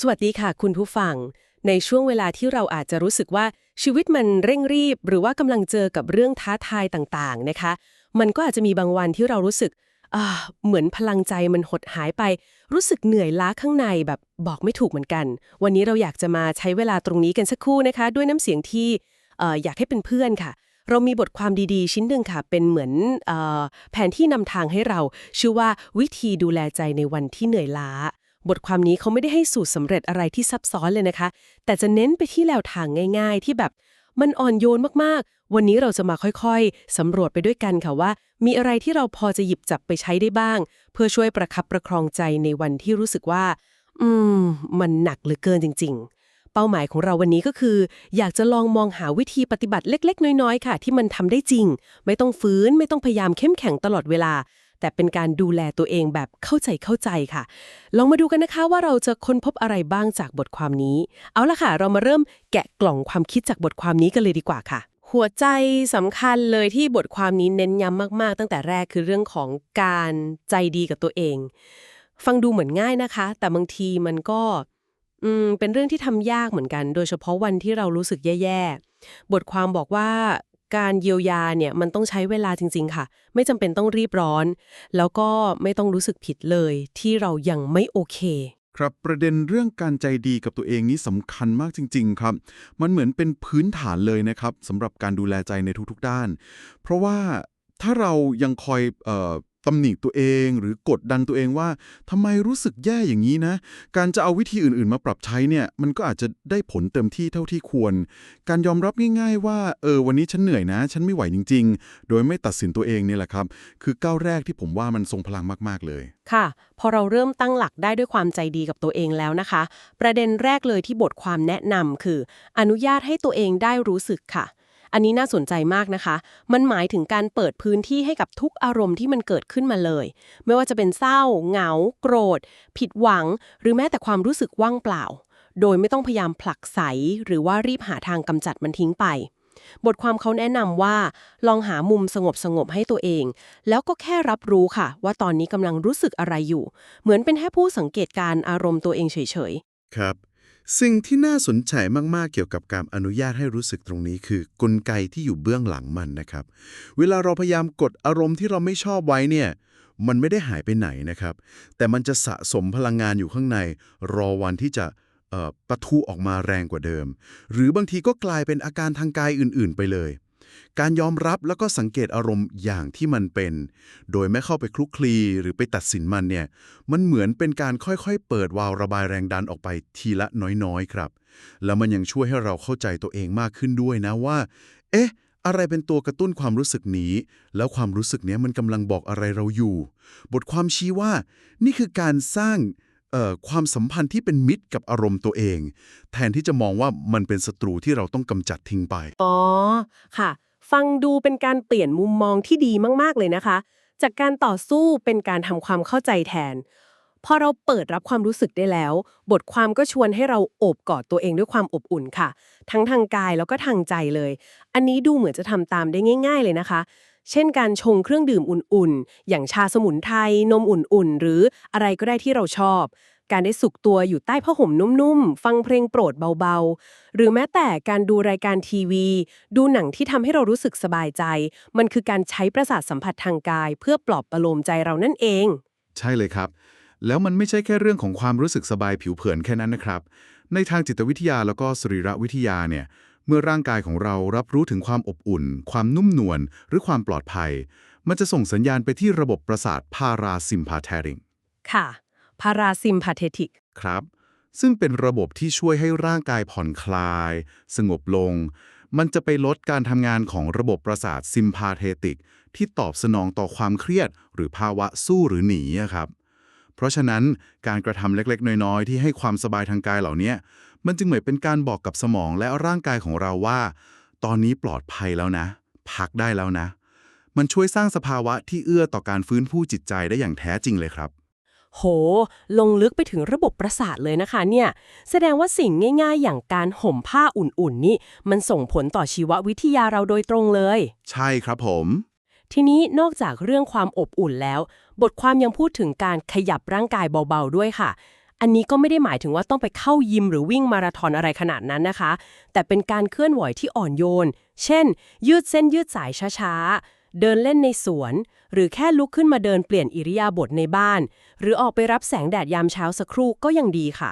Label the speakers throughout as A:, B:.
A: สวัสดีค่ะคุณผู้ฟัง ในช่วงเวลาที่เราอาจจะรู้สึกว่าชีวิตมันเร่งรีบ หรือว่ากำลังเจอกับเรื่องท้าทายต่างๆนะคะ มันก็อาจจะมีบางวันที่เรารู้สึกอ่าเหมือนพลังใจมันหดหายไป รู้สึกเหนื่อยล้าข้างในแบบบอกไม่ถูกเหมือนกัน วันนี้เราอยากจะมาใช้เวลาตรงนี้กันสักครู่นะคะ ด้วยน้ำเสียงที่เอ่ออยากให้เป็นเพื่อนค่ะ เรามีบทความดีๆ ชิ้นหนึ่งค่ะ เป็นเหมือนเออแผนที่นำทางให้เรา ชื่อว่าวิธีดูแลใจในวันที่เหนื่อยล้า บทความนี้เขาไม่ได้ให้สูตรสำเร็จอะไรที่ซับซ้อนเลยนะคะ แต่จะเน้นไปที่แนวทางง่าย ๆ ที่แบบมันอ่อนโยนมากๆ วันนี้เราจะมาค่อยๆ สำรวจไปด้วยกันค่ะว่า มีอะไรที่เราพอจะหยิบจับไปใช้ได้บ้าง เพื่อช่วยประคับประครองใจในวันที่รู้สึกว่า อืม มันหนักเหลือเกินจริง ๆ เป้าหมายของเราวันนี้ก็คือ อยากจะลองมองหาวิธีปฏิบัติเล็ก ๆ น้อยๆ ค่ะ ที่มันทำได้จริง ไม่ต้องฟื้นไม่ต้องพยายามเข้มแข็งตลอดเวลา แต่เป็นการดูแลตัวเองแบบเข้าใจเข้าใจค่ะ ลองมาดูกันนะคะว่าเราจะค้นพบอะไรบ้างจากบทความนี้ เอาละค่ะ เรามาเริ่มแกะกล่องความคิดจากบทความนี้กันเลยดีกว่าค่ะ หัวใจสำคัญเลยที่บทความนี้เน้นย้ำมาก ๆ ตั้งแต่แรกคือเรื่องของการใจดีกับตัวเอง ฟังดูเหมือนง่ายนะคะ แต่บางทีมันก็อืมเป็นเรื่องที่ทำยากเหมือนกัน โดยเฉพาะวันที่เรารู้สึกแย่ๆ บทความบอกว่า การเยียวยาเนี่ยมันต้องใช้เวลาจริง ๆ ค่ะ ไม่จำเป็นต้องรีบร้อน แล้วก็ไม่ต้องรู้สึกผิดเลย ที่เรายังไม่โอเค
B: ครับประเด็นเรื่องการใจดีกับตัวเองนี้สำคัญมากจริง ๆ ครับ มันเหมือนเป็นพื้นฐานเลยนะครับสำหรับการดูแลใจในทุกๆด้าน เพราะว่าถ้าเรายังคอยเอ่อ ตำหนิตัวเองหรือกดดันตัวเองว่าทำไมรู้สึกแย่อย่างนี้นะ การจะเอาวิธีอื่นๆมาปรับใช้เนี่ย มันก็อาจจะได้ผลเต็มที่เท่าที่ควร การยอมรับง่าย ๆ ว่าเออวันนี้ฉันเหนื่อยนะ ฉันไม่ไหวจริง ๆ โดยไม่ตัดสินตัวเองเนี่ยแหละครับ คือก้าวแรกที่ผมว่ามันทรงพลังมากๆเลย
A: ค่ะ พอเราเริ่มตั้งหลักได้ด้วยความใจดีกับตัวเองแล้วนะคะ ประเด็นแรกเลยที่บทความแนะนำคือ อนุญาตให้ตัวเองได้รู้สึกค่ะ อันนี้น่าสนใจมากนะคะ มันหมายถึงการเปิดพื้นที่ให้กับทุกอารมณ์ที่มันเกิดขึ้นมาเลย ไม่ว่าจะเป็นเศร้า เหงา โกรธ ผิดหวัง หรือแม้แต่ความรู้สึกว่างเปล่า โดยไม่ต้องพยายามผลักไส หรือว่ารีบหาทางกำจัดมันทิ้งไป บทความเขาแนะนำว่า ลองหามุมสงบสงบๆให้ตัวเอง แล้วก็แค่รับรู้ค่ะ ว่าตอนนี้กำลังรู้สึกอะไรอยู่ เหมือนเป็นแค่ผู้สังเกตการณ์อารมณ์ตัวเองเฉยๆ
C: ครับ สิ่งที่น่าสนใจมากๆ เกี่ยวกับการอนุญาตให้รู้สึกตรงนี้คือกลไกที่อยู่เบื้องหลังมันนะครับ เวลาเราพยายามกดอารมณ์ที่เราไม่ชอบไว้เนี่ยมันไม่ได้หายไปไหนนะครับ แต่มันจะสะสมพลังงานอยู่ข้างใน รอวันที่จะเอ่อปะทุออกมาแรงกว่าเดิม หรือบางทีก็กลายเป็นอาการทางกายอื่น ๆ ไปเลย การยอมรับแล้วก็สังเกตอารมณ์อย่างที่มันเป็น โดยไม่เข้าไปคลุกคลีหรือไปตัดสินมันเนี่ย มันเหมือนเป็นการค่อยๆ เปิดวาล์วระบายแรงดันออกไปทีละน้อยๆครับ แล้วมันยังช่วยให้เราเข้าใจตัวเองมากขึ้นด้วยนะว่า เอ๊ะ อะไรเป็นตัวกระตุ้นความรู้สึกนี้ แล้วความรู้สึกนี้มันกำลังบอกอะไรเราอยู่ บทความชี้ว่า นี่คือการสร้างความสัมพันธ์ที่เป็นมิตรกับอารมณ์ตัวเอง แทนที่จะมองว่ามันเป็นศัตรูที่เราต้องกำจัดทิ้งไป
A: อ๋อ ค่ะ ฟังดูเป็นการเปลี่ยนมุมมองที่ดีมาก ๆ เลยนะคะ จากการต่อสู้เป็นการทำความเข้าใจแทน พอเราเปิดรับความรู้สึกได้แล้ว บทความก็ชวนให้เราโอบกอดตัวเองด้วยความอบอุ่นค่ะ ทั้งทางกายแล้วก็ทางใจเลย อันนี้ดูเหมือนจะทำตามได้ง่าย ๆ เลยนะคะ เช่นการชงเครื่องดื่มอุ่นๆ อย่างชาสมุนไพรนมอุ่นๆ หรืออะไรก็ได้ที่เราชอบ การได้สุกตัวอยู่ใต้ผ้าห่มนุ่มๆ ฟังเพลงโปรดเบาๆ หรือแม้แต่การดูรายการทีวี ดูหนังที่ทำให้เรารู้สึกสบายใจ มันคือการใช้ประสาทสัมผัสทางกาย เพื่อปลอบประโลมใจเรานั่นเอง
B: ใช่เลยครับ แล้วมันไม่ใช่แค่เรื่องของความรู้สึกสบายผิวเผินแค่นั้นนะครับ ในทางจิตวิทยาแล้วก็สรีรวิทยาเนี่ย เมื่อร่างกายของเรารับรู้ถึงความอบอุ่น ความนุ่มนวลหรือความปลอดภัย มันจะส่งสัญญาณไปที่ระบบประสาทพาราซิมพาเทริง
A: ค่ะ พาราซิมพาเทติก
B: ครับ ซึ่งเป็นระบบที่ช่วยให้ร่างกายผ่อนคลาย สงบลง มันจะไปลดการทำงานของระบบประสาทซิมพาเทติก ที่ตอบสนองต่อความเครียด หรือภาวะสู้หรือหนีครับเพราะฉะนั้นการกระทำเล็กๆ น้อยๆ ที่ให้ความสบายทางกายเหล่านี้ มันจึงเหมือนเป็นการบอกกับสมองและร่างกายของเราว่า ตอนนี้ปลอดภัยแล้วนะ พักได้แล้วนะ มันช่วยสร้างสภาวะที่เอื้อต่อการฟื้นฟูจิตใจได้อย่างแท้จริงเลยครับ
A: โห ลงลึกไปถึงระบบประสาทเลยนะคะเนี่ย แสดงว่าสิ่งง่าย ๆ อย่างการห่มผ้าอุ่นๆนี่มันส่งผลต่อชีววิทยาเราโดยตรงเลย
B: ใช่ครับผม
A: ทีนี้นอกจากเรื่องความอบอุ่นแล้ว บทความยังพูดถึงการขยับร่างกายเบาๆด้วยค่ะ อันนี้ก็ไม่ได้หมายถึงว่าต้องไปเข้ายิมหรือวิ่งมาราธอนอะไรขนาดนั้นนะคะ แต่เป็นการเคลื่อนไหวที่อ่อนโยน เช่น ยืดเส้นยืดสายช้าๆ เดินเล่นในสวน หรือแค่ลุกขึ้นมาเดินเปลี่ยนอิริยาบถในบ้าน หรือออกไปรับแสงแดดยามเช้าสักครู่ก็ยังดีค่ะ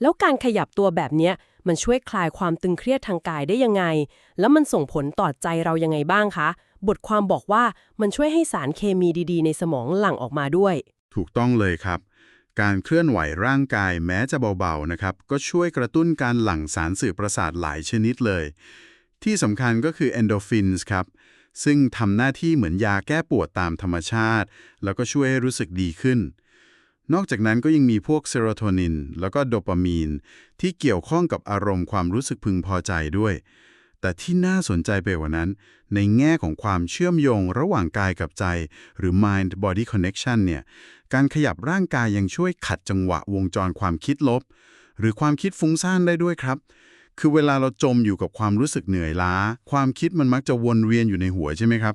A: แล้วการขยับตัวแบบเนี้ยมันช่วยคลายความตึงเครียดทางกายได้ยังไง แล้วมันส่งผลต่อใจเรายังไงบ้างคะ บทความบอกว่ามันช่วยให้สารเคมีดีๆ ในสมองหลั่งออกมาด้วย
C: ถูกต้องเลยครับ การเคลื่อนไหวร่างกายแม้จะเบาๆนะครับ ก็ช่วยกระตุ้นการหลั่งสารสื่อประสาทหลายชนิดเลย ที่สำคัญก็คือ endorphins ครับ ซึ่งทำหน้าที่เหมือนยาแก้ปวดตามธรรมชาติ แล้วก็ช่วยให้รู้สึกดีขึ้น นอกจากนั้นก็ยังมีพวกเซโรโทนิน แล้วก็โดปามีน ที่เกี่ยวข้องกับอารมณ์ความรู้สึกพึงพอใจด้วย แต่ที่น่าสนใจไปกว่านั้น ในแง่ของความเชื่อมโยงระหว่างกายกับใจ หรือ mind body connection เนี่ยการขยับร่างกายยังช่วยขัดจังหวะวงจรความคิดลบ หรือความคิดฟุ้งซ่านได้ด้วยครับ คือเวลาเราจมอยู่กับความรู้สึกเหนื่อยล้า ความคิดมันมักจะวนเวียนอยู่ในหัวใช่ไหมครับ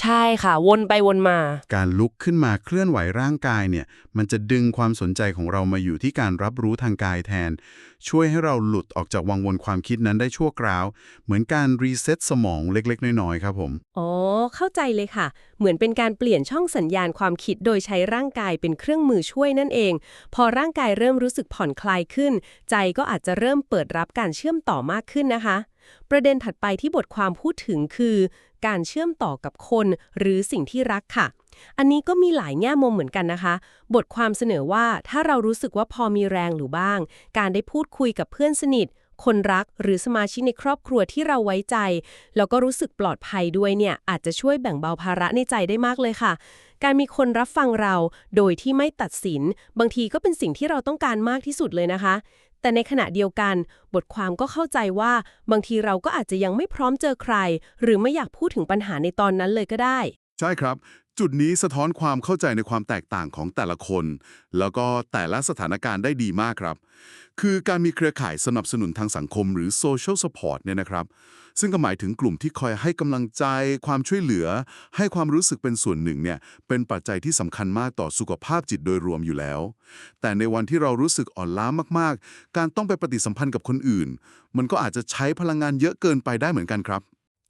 A: ใช่ค่ะ วนไปวนมา
C: การลุกขึ้นมาเคลื่อนไหวร่างกายเนี่ย มันจะดึงความสนใจของเรามาอยู่ที่การรับรู้ทางกายแทน ช่วยให้เราหลุดออกจากวังวนความคิดนั้นได้ชั่วคราว เหมือนการรีเซ็ตสมองเล็กๆ น้อยๆ ครับผม
A: อ๋อ เข้าใจเลยค่ะ เหมือนเป็นการเปลี่ยนช่องสัญญาณความคิดโดยใช้ร่างกายเป็นเครื่องมือช่วยนั่นเอง พอร่างกายเริ่มรู้สึกผ่อนคลายขึ้น ใจก็อาจจะเริ่มเปิดรับการเชื่อมต่อมากขึ้นนะคะ ประเด็นถัดไปที่บทความพูดถึงคือ การเชื่อมต่อกับคนหรือสิ่งที่รักค่ะ อันนี้ก็มีหลายแง่มุมเหมือนกันนะคะ บทความเสนอว่าถ้าเรารู้สึกว่าพอมีแรงหรือบ้าง การได้พูดคุยกับเพื่อนสนิท คนรักหรือสมาชิกในครอบครัวที่เราไว้ใจ แล้วก็รู้สึกปลอดภัยด้วยเนี่ยอาจจะช่วยแบ่งเบาภาระในใจได้มากเลยค่ะ การมีคนรับฟังเราโดยที่ไม่ตัดสิน บางทีก็เป็นสิ่งที่เราต้องการมากที่สุดเลยนะคะ แต่ในขณะเดียวกัน บทความก็เข้าใจว่า บางทีเราก็อาจจะยังไม่พร้อมเจอใคร หรือไม่อยากพูดถึงปัญหาในตอนนั้นเลยก็ได้
B: ใช่ครับ จุดนี้สะท้อนความเข้าใจในความแตกต่างของแต่ละคน แล้วก็แต่ละสถานการณ์ได้ดีมากครับ คือการมีเครือข่ายสนับสนุนทางสังคมหรือ social support เนี่ยนะครับ ซึ่งก็หมายถึงกลุ่มที่คอยให้กำลังใจ ความช่วยเหลือ ให้ความรู้สึกเป็นส่วนหนึ่งเนี่ยเป็นปัจจัยที่สำคัญมากต่อสุขภาพจิตโดยรวมอยู่แล้ว แต่ในวันที่เรารู้สึกอ่อนล้ามากๆ การต้องไปปฏิสัมพันธ์กับคนอื่น มันก็อาจจะใช้พลังงานเยอะเกินไปได้เหมือนกันครับ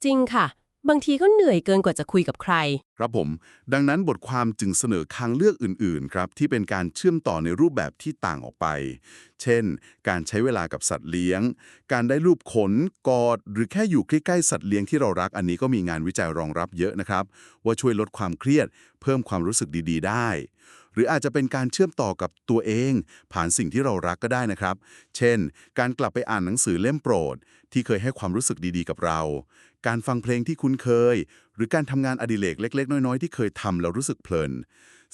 A: จริงค่ะ บางทีก็เหนื่อยเกินกว่าจะคุยกับใคร
B: ครับผม ดังนั้นบทความจึงเสนอทางเลือกอื่น ๆ ครับ ที่เป็นการเชื่อมต่อในรูปแบบที่ต่างออกไป เช่น การใช้เวลากับสัตว์เลี้ยง การได้รูปขน กอด หรือแค่อยู่ใกล้ๆ สัตว์เลี้ยงที่เรารัก อันนี้ก็มีงานวิจัยรองรับเยอะนะครับ ว่าช่วยลดความเครียด เพิ่มความรู้สึกดี ๆ ได้ รืออาจจะเป็นการเชื่อมต่อกับตัวเอง ผ่านสิ่งที่เรารักก็ได้นะครับ เช่น การกลับไปอ่านหนังสือเล่มโปรด ที่เคยให้ความรู้สึกดีๆกับเรา การฟังเพลงที่คุ้นเคย หรือการทำงานอดิเรกเล็ก ๆ น้อย ๆ ที่เคยทำแล้วรู้สึกเพลิน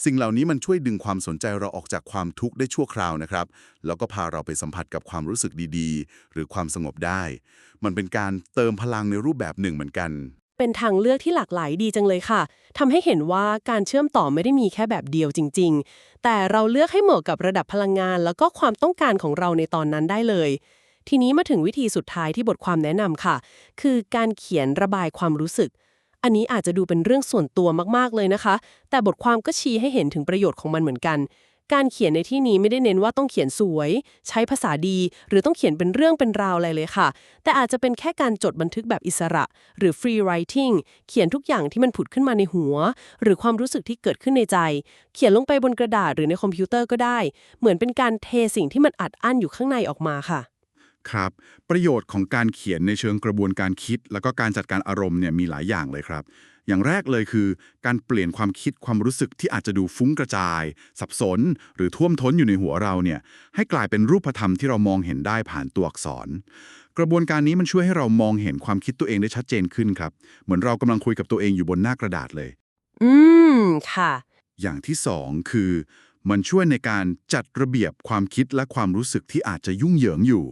B: สิ่งเหล่านี้มันช่วยดึงความสนใจเราออกจากความทุกข์ได้ชั่วคราวนะครับ แล้วก็พาเราไปสัมผัสกับความรู้สึกดีๆ หรือความสงบได้ มันเป็นการเติมพลังในรูปแบบหนึ่งเหมือนกัน
A: เป็นทางเลือกที่หลากหลายดีจังเลยค่ะทำให้เห็นว่าการเชื่อมต่อไม่ได้มีแค่แบบเดียวจริง ๆ แต่เราเลือกให้เหมาะกับระดับพลังงาน แล้วก็ความต้องการของเราในตอนนั้นได้เลย ทีนี้มาถึงวิธีสุดท้ายที่บทความแนะนำค่ะ คือการเขียนระบายความรู้สึก อันนี้อาจจะดูเป็นเรื่องส่วนตัวมากๆเลยนะคะ แต่บทความก็ชี้ให้เห็นถึงประโยชน์ของมันเหมือนกัน การเขียนในที่นี้ไม่ได้เน้นว่าต้องเขียนสวย ใช้ภาษาดี หรือต้องเขียนเป็นเรื่องเป็นราวอะไรเลยค่ะ แต่อาจจะเป็นแค่การจดบันทึกแบบอิสระ หรือ free writing เขียนทุกอย่างที่มันผุดขึ้นมาในหัว หรือความรู้สึกที่เกิดขึ้นในใจ เขียนลงไปบนกระดาษหรือในคอมพิวเตอร์ก็ได้ เหมือนเป็นการเทสิ่งที่มันอัดอั้นอยู่ข้างในออกมาค่ะ
B: ครับประโยชน์ของการเขียนในเชิงกระบวนการคิด แล้วก็การจัดการอารมณ์เนี่ยมีหลายอย่างเลยครับ อย่างแรกเลยคือ การเปลี่ยนความคิดความรู้สึกที่อาจจะดูฟุ้งกระจาย สับสน หรือท่วมท้นอยู่ในหัวเราเนี่ยให้กลายเป็นรูปธรรมที่เรามองเห็นได้ผ่านตัวอักษร กระบวนการนี้มันช่วยให้เรามองเห็นความคิดตัวเองได้ชัดเจนขึ้นครับ เหมือนเรากำลังคุยกับตัวเองอยู่บนหน้ากระดาษเลย
A: อืมค่ะ
B: อย่างที่สองคือ มันช่วยในการจัดระเบียบความคิดและความรู้สึกที่อาจจะยุ่งเหยิงอยู่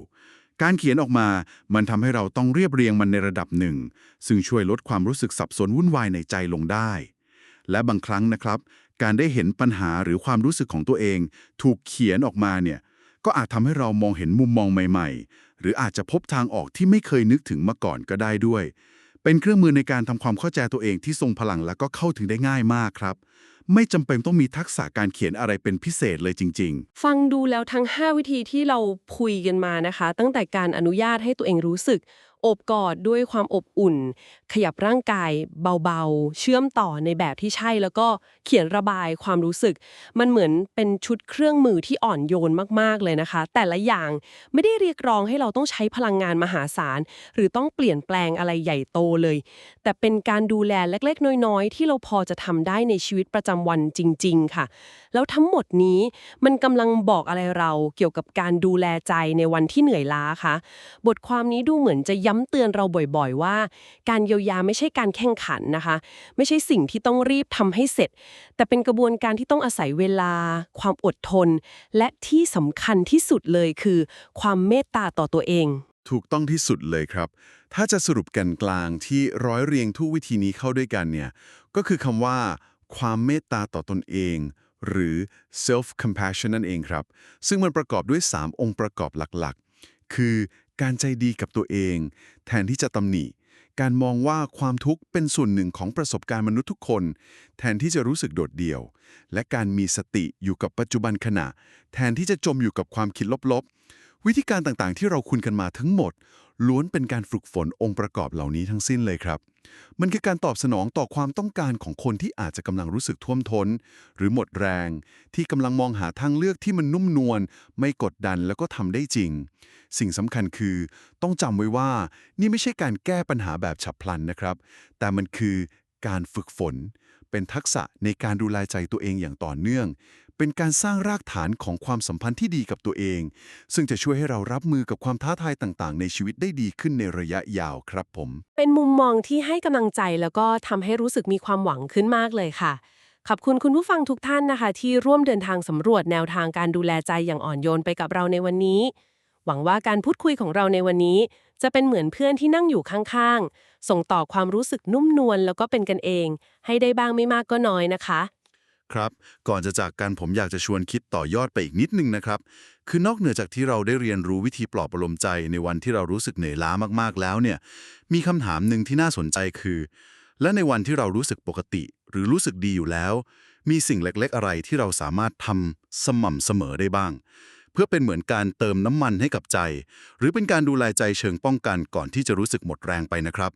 B: การเขียนออกมามันทำให้เราต้องเรียบเรียงมันในระดับหนึ่ง ซึ่งช่วยลดความรู้สึกสับสนวุ่นวายในใจลงได้ และบางครั้งนะครับ การได้เห็นปัญหาหรือความรู้สึกของตัวเอง ถูกเขียนออกมาเนี่ยก็อาจทำให้เรามองเห็นมุมมองใหม่ ๆ หรืออาจจะพบทางออกที่ไม่เคยนึกถึงมาก่อนก็ได้ด้วย เป็นเครื่องมือในการทำความเข้าใจตัวเองที่ทรงพลังและก็เข้าถึงได้ง่ายมากครับ
D: ไม่จำเป็นต้องมีทักษะการเขียนอะไรเป็นพิเศษเลยจริง
A: ฟังดูแล้วทั้ง 5 วิธีที่เราคุยกันมานะคะ ตั้งแต่การอนุญาตให้ตัวเองรู้สึก อบกอดด้วยความอบอุ่น ขยับร่างกายเบาๆ เชื่อมต่อในแบบที่ใช่แล้วก็เขียนระบายความรู้สึก มันเหมือนเป็นชุดเครื่องมือที่อ่อนโยนมากๆเลยนะคะ แต่ละอย่างไม่ได้เรียกร้องให้เราต้องใช้พลังงานมหาศาล หรือต้องเปลี่ยนแปลงอะไรใหญ่โตเลย แต่เป็นการดูแลเล็กๆ น้อยๆ ที่เราพอจะทำได้ในชีวิตประจำวันจริง ๆ ค่ะ แล้วทั้งหมดนี้มันกำลังบอกอะไรเราเกี่ยวกับการดูแลใจในวันที่เหนื่อยล้าคะบทความนี้ดูเหมือนจะย้้ำเตือนเราบ่อยๆว่า การเยียวยาไม่ใช่การแข่งขันนะคะ ไม่ใช่สิ่งที่ต้องรีบทำให้เสร็จ แต่เป็นกระบวนการที่ต้องอาศัยเวลา ความอดทน และที่สำคัญที่สุดเลยคือ ความเมตตาต่อตัวเอง
B: ถูกต้องที่สุดเลยครับ ถ้าจะสรุปกันกลางที่ร้อยเรียงทุกวิธีนี้เข้าด้วยกันเนี่ยก็คือคำว่า ความเมตตาต่อตนเองหรือ self compassion นั่นเองครับ ซึ่งมันประกอบด้วย 3 องค์ประกอบหลักๆ คือ การใจดีกับตัวเอง แทนที่จะตำหนิ การมองว่าความทุกข์เป็นส่วนหนึ่งของประสบการณ์มนุษย์ทุกคน แทนที่จะรู้สึกโดดเดี่ยว และการมีสติอยู่กับปัจจุบันขณะ แทนที่จะจมอยู่กับความคิดลบๆ วิธีการต่างๆ ที่เราคุ้นกันมาทั้งหมด ล้วนเป็นการฝึกฝนองค์ประกอบเหล่านี้ทั้งสิ้นเลยครับ มันคือการตอบสนองต่อความต้องการของคนที่อาจจะกำลังรู้สึกท่วมท้น หรือหมดแรง ที่กำลังมองหาทางเลือกที่มันนุ่มนวลไม่กดดันแล้วก็ทำได้จริง สิ่งสำคัญคือ ต้องจำไว้ว่า นี่ไม่ใช่การแก้ปัญหาแบบฉับพลันนะครับ แต่มันคือการฝึกฝน เป็นทักษะในการดูแลใจตัวเองอย่างต่อเนื่อง เป็นการสร้างรากฐานของความสัมพันธ์ที่ดีกับตัวเอง ซึ่งจะช่วยให้เรารับมือกับความท้าทายต่างๆ ในชีวิตได้ดีขึ้นในระยะยาวครับผม
A: เป็นมุมมองที่ให้กำลังใจแล้วก็ทำให้รู้สึกมีความหวังขึ้นมากเลยค่ะ ขอบคุณคุณผู้ฟังทุกท่านนะคะ ที่ร่วมเดินทางสำรวจแนวทางการดูแลใจอย่างอ่อนโยนไปกับเราในวันนี้ หวังว่าการพูดคุยของเราในวันนี้ จะเป็นเหมือนเพื่อนที่นั่งอยู่ข้างๆ ส่งต่อความรู้สึกนุ่มนวลแล้วก็เป็นกันเอง ให้ได้บ้างไม่มากก็น้อยนะคะ
B: ครับ ก่อนจะจากกันผมอยากจะชวนคิดต่อยอดไปอีกนิดนึงนะครับ คือนอกเหนือจากที่เราได้เรียนรู้วิธีปลอบประโลมใจในวันที่เรารู้สึกเหนื่อยล้ามากๆแล้วเนี่ย มีคำถามหนึ่งที่น่าสนใจคือ และในวันที่เรารู้สึกปกติ หรือรู้สึกดีอยู่แล้ว มีสิ่งเล็กๆ อะไรที่เราสามารถทำสม่ำเสมอได้บ้าง เพื่อเป็นเหมือนการเติมน้ำมันให้กับใจ หรือเป็นการดูแลใจเชิงป้องกันก่อนที่จะรู้สึกหมดแรงไปนะครับ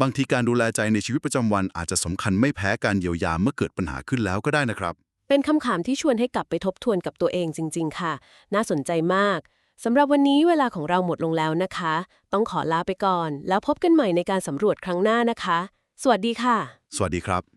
B: บางทีการดูแลใจในชีวิตประจำวันอาจจะสำคัญไม่แพ้การเยียวยาเมื่อเกิดปัญหาขึ้นแล้วก็ได้นะครับ
A: เป็นคำถามที่ชวนให้กลับไปทบทวนกับตัวเองจริง ๆ ค่ะ น่าสนใจมาก สำหรับวันนี้เวลาของเราหมดลงแล้วนะคะ ต้องขอลาไปก่อน แล้วพบกันใหม่ในการสำรวจครั้งหน้านะคะ สวัสดีค่ะ
B: สวัสดีครับ